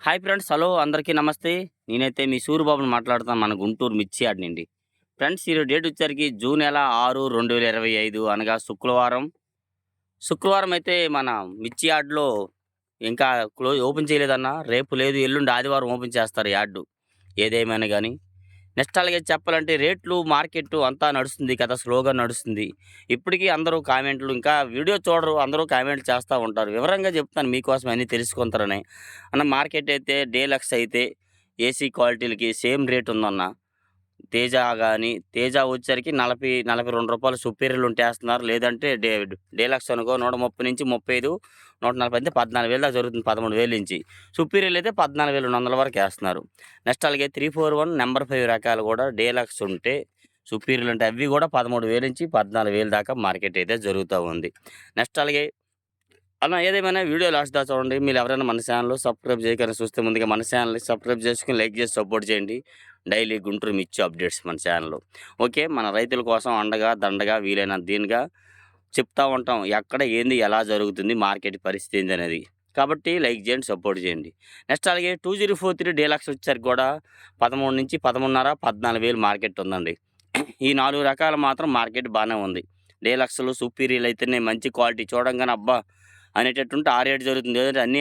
Hi friends hello అందరికీ నమస్తే. నేనైతే మీ సూరిబాబుని మాట్లాడుతాను మన గుంటూరు మిర్చి యార్డ్ నుండి. ఫ్రెండ్స్ ఈరోజు డేట్ వచ్చేసరికి జూన్ నెల ఆరు రెండు వేల ఇరవై ఐదు అనగా శుక్రవారం. శుక్రవారం అయితే మన మిర్చి యార్డ్లో ఇంకా క్లోజ్ ఓపెన్ చేయలేదన్న రేపు లేదు ఎల్లుండి ఆదివారం ఓపెన్ చేస్తారు యార్డు ఏదేమైనా కానీ నెక్స్ట్ అలాగే చెప్పాలంటే రేట్లు మార్కెట్ అంతా నడుస్తుంది కదా స్లోగా నడుస్తుంది. ఇప్పటికీ అందరూ కామెంట్లు ఇంకా వీడియో చూడరు అందరూ కామెంట్లు చేస్తూ ఉంటారు. వివరంగా చెప్తాను మీకోసం అన్నీ తెలుసుకుంటారని. అన్న మార్కెట్ అయితే డేలక్స్ అయితే ఏసీ క్వాలిటీలకి సేమ్ రేట్ ఉందన్న. తేజ కానీ తేజ వచ్చరికి నలభై నలభై రెండు రూపాయలు సుపీరియర్లు ఉంటేస్తున్నారు. లేదంటే డే డేలక్స్ అనుకో నూట ముప్పై నుంచి ముప్పై ఐదు నూట నలభై అయితే పద్నాలుగు వేలు దాకా జరుగుతుంది పదమూడు వేలు నుంచి. సుపీరియర్లు అయితే పద్నాలుగు వేలు రెండు వందల వరకు వేస్తున్నారు. నెక్స్ట్ అలాగే three four one number five రకాలు కూడా డేలక్స్ ఉంటే సుపీరియర్లు ఉంటే అవి కూడా పదమూడు వేలు నుంచి పద్నాలుగు వేలు దాకా మార్కెట్ అయితే జరుగుతూ ఉంది. నెక్స్ట్ అలాగే అలా ఏదేమైనా వీడియో లాస్ట్ దా చూడండి. మీరు ఎవరైనా మన ఛానల్ సబ్స్క్రైబ్ చేయకుండా చూస్తే ముందుగా మన ఛానల్ని సబ్స్క్రైబ్ చేసుకుని లైక్ చేసి సపోర్ట్ చేయండి. డైలీ గుంటూరు మిర్చి అప్డేట్స్ మన ఛానల్ ఓకే మన రైతుల కోసం అండగా దండగా వీలైన దీనిగా చెప్తా ఉంటాం. ఎక్కడ ఏంది ఎలా జరుగుతుంది మార్కెట్ పరిస్థితి ఏంది అనేది. కాబట్టి లైక్ చేయండి సపోర్ట్ చేయండి. నెక్స్ట్ అలాగే two zero four three deluxe వచ్చేసరికి కూడా పదమూడు నుంచి పదమూడున్నర పద్నాలుగు వేలు మార్కెట్ ఉందండి. ఈ నాలుగు రకాలు మాత్రం మార్కెట్ బాగానే ఉంది. డీలక్స్లు సుపీరియల్ అయితేనే మంచి క్వాలిటీ. చూడంగానే అబ్బా అనేటట్టుంటే ఆ రేట్ జరుగుతుంది. అన్నీ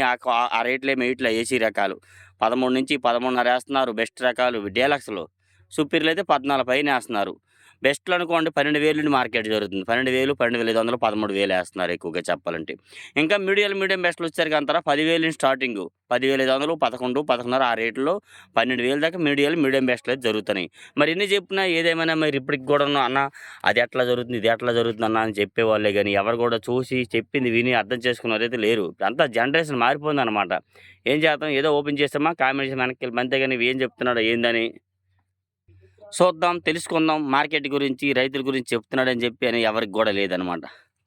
ఆ రేట్లే మేట్లే ఏసీ రకాలు. పదమూడు నుంచి పదమూడున్నర వేస్తున్నారు బెస్ట్ రకాలు డీలక్స్లో. సుపీరియర్లు అయితే పద్నాలుగు పైన వేస్తున్నారు. బెస్ట్లు అనుకోండి పన్నెండు వేలు నుండి మార్కెట్ జరుగుతుంది. పన్నెండు వేలు పన్నెండు వేల ఐదు వందలు పదమూడు వేలు వేస్తున్నారు ఎక్కువగా చెప్పాలంటే. ఇంకా మీడియం మీడియం బెస్ట్లు వచ్చారు అంటారా? పదివేలు నుంచి స్టార్టింగ్ పదివేల ఐదు వందలు పదకొండు పదకొండున్నర ఆ రేట్లో పన్నెండు వేలు దాకా మీడియాలు మీడియం బెస్ట్లు అయితే జరుగుతున్నాయి. మరి ఎన్ని చెప్పినా ఏదేమైనా మరి ఇప్పటికి కూడా అన్న అది ఎట్లా జరుగుతుంది ఇది ఎట్లా జరుగుతుంది అన్న అని చెప్పేవాళ్ళే కానీ ఎవరు కూడా చూసి చెప్పింది విని అర్థం చేసుకున్నారు అయితే లేరు. అంతా జనరేషన్ మారిపోయిందనమాట ఏం చేస్తాం ఏదో ఓపెన్ చేస్తామా? కామెంట్స్ వెనక్కి వెళ్ళి అంతేగాని ఏం చెప్తున్నాడో ఏందని చూద్దాం తెలుసుకుందాం మార్కెట్ గురించి రైతుల గురించి చెప్తున్నాడని చెప్పి అని ఎవరికి కూడా లేదనమాట.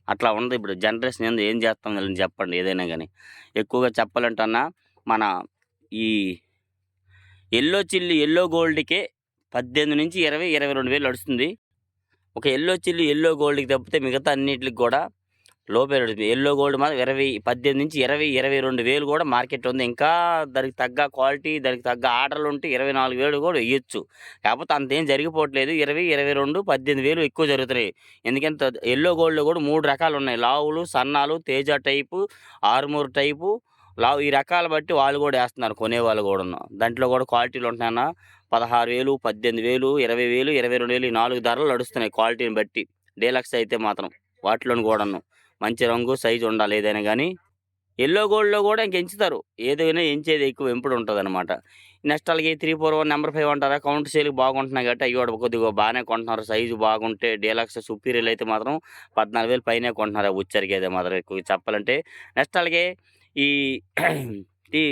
అట్లా ఉంది ఇప్పుడు జనరేషన్ ఏందో ఏం చేస్తాం అని చెప్పండి ఏదైనా కానీ. ఎక్కువగా చెప్పాలంటే మన ఈ ఎల్లో చిల్లి ఎల్లో గోల్డ్కే పద్దెనిమిది నుంచి ఇరవై ఇరవై రెండు వేలు నడుస్తుంది. ఒక ఎల్లో చిల్లి ఎల్లో గోల్డ్కి తప్పితే మిగతా అన్నిటికి కూడా లో పెరుగుతుంది ఎల్లో గోల్డ్ మాత్రం ఇరవై పద్దెనిమిది నుంచి ఇరవై ఇరవై రెండు వేలు కూడా మార్కెట్ ఉంది. ఇంకా దానికి తగ్గ క్వాలిటీ దానికి తగ్గ ఆర్డర్లు ఉంటే ఇరవై నాలుగు వేలు కూడా వేయచ్చు కాకపోతే అంతేం జరిగిపోవట్లేదు. ఇరవై ఇరవై రెండు పద్దెనిమిది వేలు ఎక్కువ జరుగుతున్నాయి. ఎందుకంటే ఎల్లో గోల్డ్లో కూడా మూడు రకాలు ఉన్నాయి. లావులు సన్నాలు తేజ టైపు ఆర్మూర్ టైపు. లావు ఈ రకాలు బట్టి వాళ్ళు కూడా వేస్తున్నారు. కొనేవాళ్ళు కూడా దాంట్లో కూడా క్వాలిటీలు ఉంటున్నాయన్న. పదహారు వేలు పద్దెనిమిది వేలు ఇరవై వేలు ఇరవై రెండు వేలు ఈ నాలుగు ధరలు నడుస్తున్నాయి క్వాలిటీని బట్టి. డీలక్స్ అయితే మాత్రం వాటిలోని కూడాను. మంచి రంగు సైజు ఉండాలి ఏదైనా కానీ ఎల్లో గోల్డ్లో కూడా ఇంక ఎంచుతారు. ఏదైనా ఎంచేది ఎక్కువ వెంపుడు ఉంటుంది అనమాట నెక్స్ట్ అలాగే three four one number five అంటారా? కౌంట్ సేల్కి బాగుంటున్నాయి కాబట్టి అవి కూడా కొద్దిగా బాగానే కొంటున్నారు. సైజు బాగుంటే డీలక్స్ సుపీరియల్ అయితే మాత్రం పద్నాలుగు వేలు పైనే కొంటున్నారు ఉచ్చరికి అయితే మాత్రం ఎక్కువ చెప్పాలంటే. నెక్స్ట్ అలాగే ఈ ఈ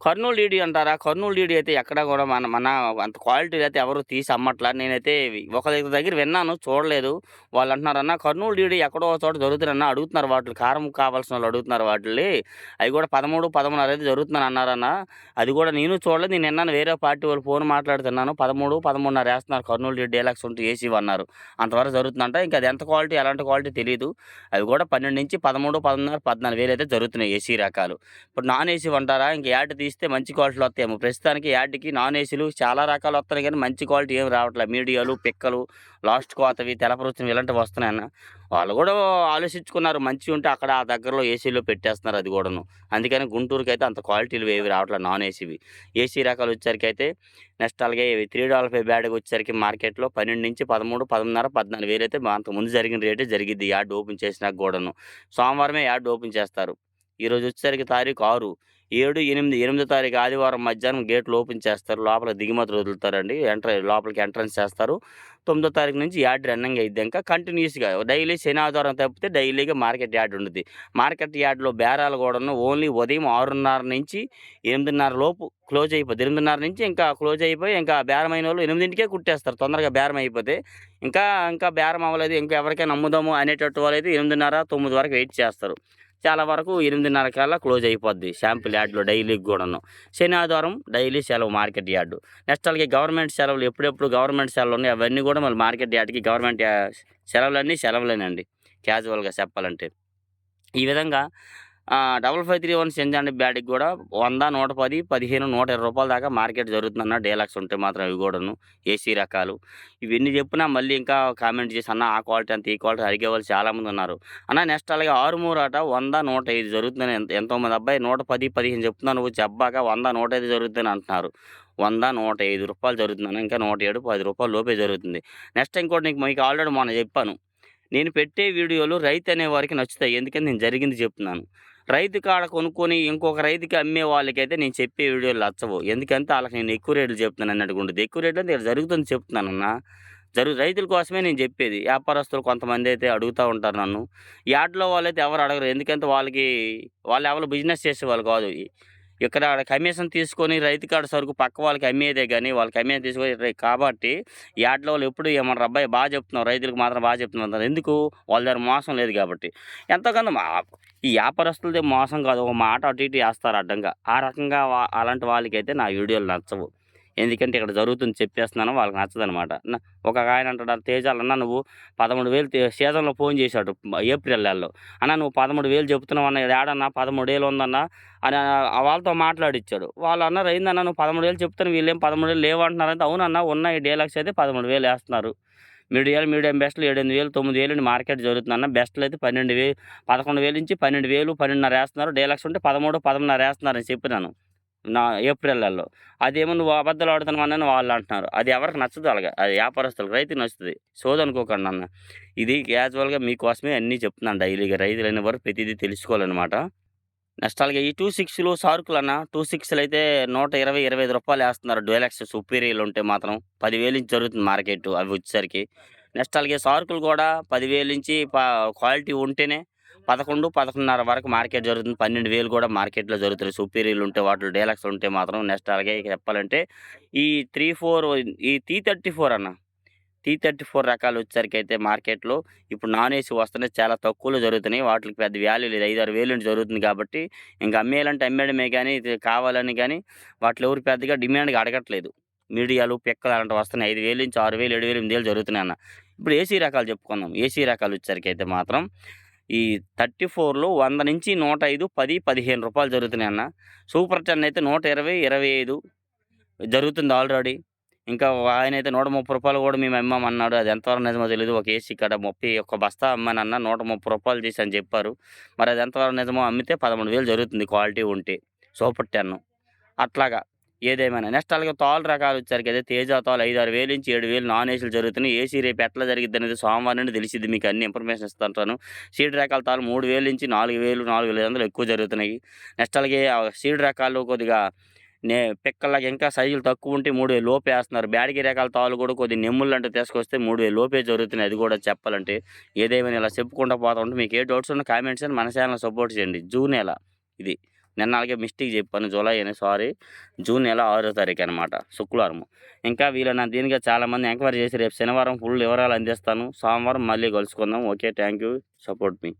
కర్నూలు డీడీ అంటారా? కర్నూలు డీడీ అయితే ఎక్కడ కూడా మన మన అంత క్వాలిటీ అయితే ఎవరు తీసి అమ్మట్లా. నేనైతే ఒక దగ్గర దగ్గర విన్నాను చూడలేదు. వాళ్ళు అంటున్నారు అన్న కర్నూలు డీడీ ఎక్కడో ఒక చోట జరుగుతుందన్న అడుగుతున్నారు వాటిని. కారం కావాల్సిన వాళ్ళు అడుగుతున్నారు వాటిని. అవి కూడా పదమూడు పదమూడున్నర అయితే జరుగుతున్నాను అన్నారన్న. అది కూడా నేను చూడలేదు. నేను విన్నాను వేరే పార్టీ వాళ్ళు ఫోన్ మాట్లాడుతున్నాను. పదమూడు పదమూడున్నర వేస్తున్నారు. కర్నూలు డీడీ డీలాక్స్ ఉంటే ఏసీ అన్నారు. అంతవరకు జరుగుతుందంట. ఇంకా అది ఎంత క్వాలిటీ ఎలాంటి క్వాలిటీ తెలియదు అవి కూడా పన్నెండు నుంచి పదమూడు పదమూడున్నర పద్నాలుగు వేలు అయితే జరుగుతున్నాయి ఏసీ రకాలు. ఇప్పుడు నాన్ ఏసీ అంటారా? ఇంకా యాడ్ తీస్తే మంచి క్వాలిటీలు వస్తాయేమో. ప్రస్తుతానికి యాడ్కి నాన్ ఏసీలు చాలా రకాలు వస్తున్నాయి కానీ మంచి క్వాలిటీ ఏం రావట్లేదు మీడియాలు పిక్కలు లాస్ట్ కోతవి తెలపరుచినవి ఇలాంటివి వస్తున్నాయన్న వాళ్ళు కూడా ఆలోచించుకున్నారు మంచి ఉంటే అక్కడ ఆ దగ్గరలో ఏసీలో పెట్టేస్తున్నారు అది కూడాను. అందుకని గుంటూరుకి అయితే అంత క్వాలిటీలు ఏవి రావట్లేదు నాన్ ఏసీవి. ఏసీ రకాలు వచ్చేసరికి అయితే నెక్స్ట్ అలాగే త్రీ డాలర్ ఫైవ్ బ్యాడ్కి వచ్చేసరికి మార్కెట్లో పన్నెండు నుంచి పదమూడు పదమూడున్నర పద్నాలుగు వేలు అయితే అంత ముందు జరిగిన రేటే జరిగింది యాడ్ ఓపెన్ చేసినాక కూడాను. సోమవారమే యాడ్ ఓపెన్ చేస్తారు. ఈరోజు వచ్చేసరికి తారీఖు ఆరు. ఏడు ఎనిమిది ఎనిమిదో తారీఖు ఆదివారం మధ్యాహ్నం గేట్లు ఓపెన్ చేస్తారు. లోపల దిగుమతి వదులుతారండి. ఎంట్ర లోపలికి ఎంట్రన్స్ చేస్తారు. తొమ్మిదో తారీఖు నుంచి యార్డ్ రన్నింగ్ అయ్యిద్ది ఇంకా. కంటిన్యూస్గా డైలీ శని ఆదివారం తప్పితే డైలీగా మార్కెట్ యార్డ్ ఉంటుంది మార్కెట్ యార్డ్లో బేరాలు కూడాను ఓన్లీ ఉదయం ఆరున్నర నుంచి ఎనిమిదిన్నర లోపు క్లోజ్ అయిపోతుంది ఎనిమిదిన్నర నుంచి ఇంకా క్లోజ్ అయిపోయి ఇంకా బేరం అయిన వాళ్ళు ఎనిమిదింటికే కుట్టేస్తారు. తొందరగా బేరం అయిపోతే ఇంకా ఇంకా బేరం అవ్వలేదు. ఇంకా ఎవరికైనా నమ్ముదాము అనేటట్టు వాళ్ళు అయితే ఎనిమిదిన్నర తొమ్మిది వరకు వెయిట్ చేస్తారు. చాలా వరకు ఎనిమిదిన్నర కల్లా క్లోజ్ అయిపోద్ది శాంపుల్ యార్డ్లో డైలీ కూడాను. శని ఆదివారం డైలీ సెలవు మార్కెట్ యార్డు. నెక్స్ట్ అలాగే గవర్నమెంట్ సెలవులు ఎప్పుడెప్పుడు గవర్నమెంట్ సెలవులు ఉన్నాయి అవన్నీ కూడా మళ్ళీ మార్కెట్ యార్డ్కి గవర్నమెంట్ సెలవులన్నీ సెలవులేనండి. క్యాజువల్గా చెప్పాలంటే. ఈ విధంగా డబల్ ఫైవ్ త్రీ వన్ సెంజాండి బ్యాట్కి కూడా వంద నూట పది పదిహేను నూట ఇరవై రూపాయల దాకా మార్కెట్ జరుగుతుందన్న డేలాక్స్ ఉంటే మాత్రం ఇవి కూడాను ఏసీ రకాలు. ఇవన్నీ చెప్పినా మళ్ళీ ఇంకా కామెంట్ చేసి అన్న ఆ క్వాలిటీ అంత ఈ క్వాలిటీ అడిగే వాళ్ళు చాలామంది ఉన్నారు. అన్న నెక్స్ట్ అలాగే ఆరుమూరు ఆట వంద నూట ఐదు జరుగుతుందని ఎంత ఎంతోమంది అబ్బాయి నూట పది పదిహేను చెప్తున్నాను నువ్వు చెప్పాక వంద నూట ఐదు జరుగుతుందని అంటున్నారు. వంద నూట ఐదు రూపాయలు జరుగుతుందని ఇంకా నూట ఏడు పది రూపాయలు లోపే జరుగుతుంది. నెక్స్ట్ ఇంకోటి నీకు మీకు ఆల్రెడీ మొన్న చెప్పాను. నేను పెట్టే వీడియోలు రైతు అనే వారికి నచ్చుతాయి. ఎందుకంటే నేను జరిగింది చెప్తున్నాను. రైతు కాడ కొనుక్కొని ఇంకొక రైతుకి అమ్మే వాళ్ళకైతే నేను చెప్పే వీడియోలు నచ్చవు ఎందుకంటే వాళ్ళకి నేను ఎక్కువ రేట్లు చెప్తున్నాను అన్నట్టు ఉంటుంది. ఎక్కువ రేట్లు అంటే జరుగుతుంది చెప్తున్నానన్న జరుగు రైతుల కోసమే నేను చెప్పేది. వ్యాపారస్తులు కొంతమంది అయితే అడుగుతూ ఉంటారు నన్ను. యార్డ్లో వాళ్ళైతే ఎవరు అడగరు. ఎందుకంటే వాళ్ళకి వాళ్ళు ఎవరు బిజినెస్ చేసే వాళ్ళు కాదు. ఇక్కడ కమిషన్ తీసుకొని రైతు కాడ సరుకు పక్క వాళ్ళకి అమ్మేదే కానీ వాళ్ళకి కమిషన్ తీసుకొని కాబట్టి యాడ్లో వాళ్ళు ఎప్పుడు ఏమన్నారు అబ్బాయి బాగా చెప్తున్నావు రైతులకు మాత్రం బాగా చెప్తున్నారు ఎందుకు? వాళ్ళ దగ్గర మోసం లేదు కాబట్టి. ఎంతకన్నా మా ఈ వ్యాపారస్తులదే మోసం కాదు ఒక మాట అటు ఇటు వేస్తారు అడ్డంగా. ఆ రకంగా అలాంటి వాళ్ళకైతే నా వీడియోలు నచ్చవు. ఎందుకంటే ఇక్కడ జరుగుతుంది చెప్పేస్తున్నాను వాళ్ళకి నచ్చదనమాట. ఒక ఆయన అంటాడు తేజాలన్నా నువ్వు పదమూడు వేలు సీజన్లో ఫోన్ చేశాడు ఏప్రిల్ నెలలో. అన్న నువ్వు పదమూడు వేలు చెప్తున్నావు అన్న ఏడన్నా పదమూడు వేలు ఉందన్నా అని వాళ్ళతో మాట్లాడిచ్చాడు. వాళ్ళు అన్నారు అయిందన్న నువ్వు పదమూడు వేలు చెప్తాను వీళ్ళేం పదమూడు వేలు లేవంటున్నారు లేవంటున్నారంటే అవునన్న ఉన్నాయి డీలక్స్ అయితే పదమూడు వేలు వేస్తున్నారు. మీడియాలు మీడియం బెస్ట్లు ఏడెనిమిది వేలు తొమ్మిది వేలు మార్కెట్ జరుగుతుందన్న బెస్ట్లు అయితే పన్నెండు వేలు పదకొండు వేలు నుంచి పన్నెండు వేలు పన్నెండున్నర వేస్తున్నారు డీలక్స్ ఉంటే పదమూడు పదమూడున్నర వేస్తున్నారని చెప్పినాను. నా ఏప్రిల్లలో అదేమో నువ్వు అబద్ధాలు ఆడుతున్నావు అని వాళ్ళు అంటున్నారు. అది ఎవరికి నచ్చదు అలాగా. అది వ్యాపారస్తులకు రైతుకి నచ్చుతుంది. సోదనుకోకండి అన్న. ఇది క్యాజువల్గా మీకోసమే అన్నీ చెప్తున్నాను డైలీగా రైతులైన వారు వరకు ప్రతిదీ తెలుసుకోవాలన్నమాట. నెక్స్ట్ అలాగే ఈ టూ సిక్స్లు సార్కులు అన్న. టూ సిక్స్లు అయితే నూట ఇరవై ఇరవై ఐదు రూపాయలు వేస్తున్నారు. డ్యూలెక్స్ సుపీరియర్లు ఉంటే మాత్రం పదివేలు నుంచి జరుగుతుంది మార్కెట్ అవి వచ్చేసరికి. నెక్స్ట్ అలాగే సార్కులు కూడా పదివేలు నుంచి క్వాలిటీ ఉంటేనే పదకొండు పదకొండున్నర వరకు మార్కెట్ జరుగుతుంది. పన్నెండు వేలు కూడా మార్కెట్లో జరుగుతుంది సుపీరియర్లు ఉంటే వాటిలో డేలక్స్ ఉంటే మాత్రం నెక్స్ట్ అలాగే చెప్పాలంటే ఈ త్రీ ఫోర్ ఈ టీ థర్టీ ఫోర్ అన్న టీ థర్టీ ఫోర్ రకాలు వచ్చేసరికి అయితే మార్కెట్లో ఇప్పుడు నాన్ ఏసీ వస్తున్నాయి. చాలా తక్కువలో జరుగుతున్నాయి. వాటికి పెద్ద వాల్యూ లేదు. ఐదు ఆరు వేలు నుంచి జరుగుతుంది కాబట్టి ఇంకా అమ్మేయాలంటే అమ్మేయడమే కానీ ఇది కావాలని కానీ వాటిలో ఎవరు పెద్దగా డిమాండ్గా అడగట్లేదు. మీడియాలు పిక్కలు అలాంటివి వస్తున్నాయి. ఐదు వేలు నుంచి ఆరు వేలు ఏడు వేలు ఎనిమిది వేలు జరుగుతున్నాయి అన్న. ఇప్పుడు ఏసీ రకాలు చెప్పుకుందాం. ఏసీ రకాలు వచ్చేసరికి అయితే మాత్రం ఈ థర్టీ ఫోర్లో వంద నుంచి నూట ఐదు పది పదిహేను రూపాయలు జరుగుతున్నాయి అన్న. సూపర్ టెన్ అయితే నూట ఇరవై ఇరవై ఐదు జరుగుతుంది ఆల్రెడీ. ఇంకా ఆయన అయితే నూట ముప్పై రూపాయలు కూడా మేము అమ్మామన్నాడు. అది ఎంతవరకు నిజమో తెలియదు ఒక ఏసీ కాడ ముప్పై ఒక బస్తా అమ్మానన్న నూట ముప్పై రూపాయలు తీసి అని చెప్పారు. మరి అది ఎంతవరకు నిజమో అమ్మితే పదమూడు వేలు జరుగుతుంది క్వాలిటీ ఉంటే. సూపర్ టెన్ అట్లాగా. ఏదేమైనా. నెక్స్ట్ అలాగే తోలు రకాలు వచ్చారు కదా తేజ తోలు ఐదు ఆరు వేలు నుంచి ఏడు వేలు నాన్ ఏసీలు జరుగుతున్నాయి. ఏసీ రేపు ఎట్లా జరిగింది అనేది సోమవారం నుండి తెలిసింది మీకు అన్ని ఇన్ఫర్మేషన్ ఇస్తుంటాను. సీడ్ రకాల తాలు మూడు వేలు నుంచి నాలుగు వేలు నాలుగు వేల వందలు ఎక్కువ జరుగుతున్నాయి. నెక్స్ట్ అలాగే సీడ్ రకాలు కొద్దిగా నే పిక్కలకి ఇంకా సైజులు తక్కువ ఉంటే మూడు వేలు లోపే వేస్తున్నారు. బ్యాడిగి రకాల తాళ్ళు కూడా కొద్ది నెమ్ములు అంటే తీసుకొస్తే మూడు వేలు లోపే జరుగుతున్నాయి. అది కూడా చెప్పాలంటే ఏదేమైనా ఇలా చెప్పుకుంటూ పోతా ఉంటే మీకు ఏ డౌట్స్ ఉన్నా కామెంట్స్ అని మన ఛానల్ సపోర్ట్ చేయండి. జూన్ నెల ఇది. నిన్న అలాగే మిస్టేక్ చెప్పాను జూలై అని సారీ. జూన్ నెల ఆరో తారీఖు అనమాట శుక్రవారం ఇంకా వీళ్ళ దీనిగా చాలామంది ఎంక్వైరీ చేసి రేపు శనివారం ఫుల్ వివరాలు అందిస్తాను. సోమవారం మళ్ళీ కలుసుకుందాం. Okay thank you. Support me.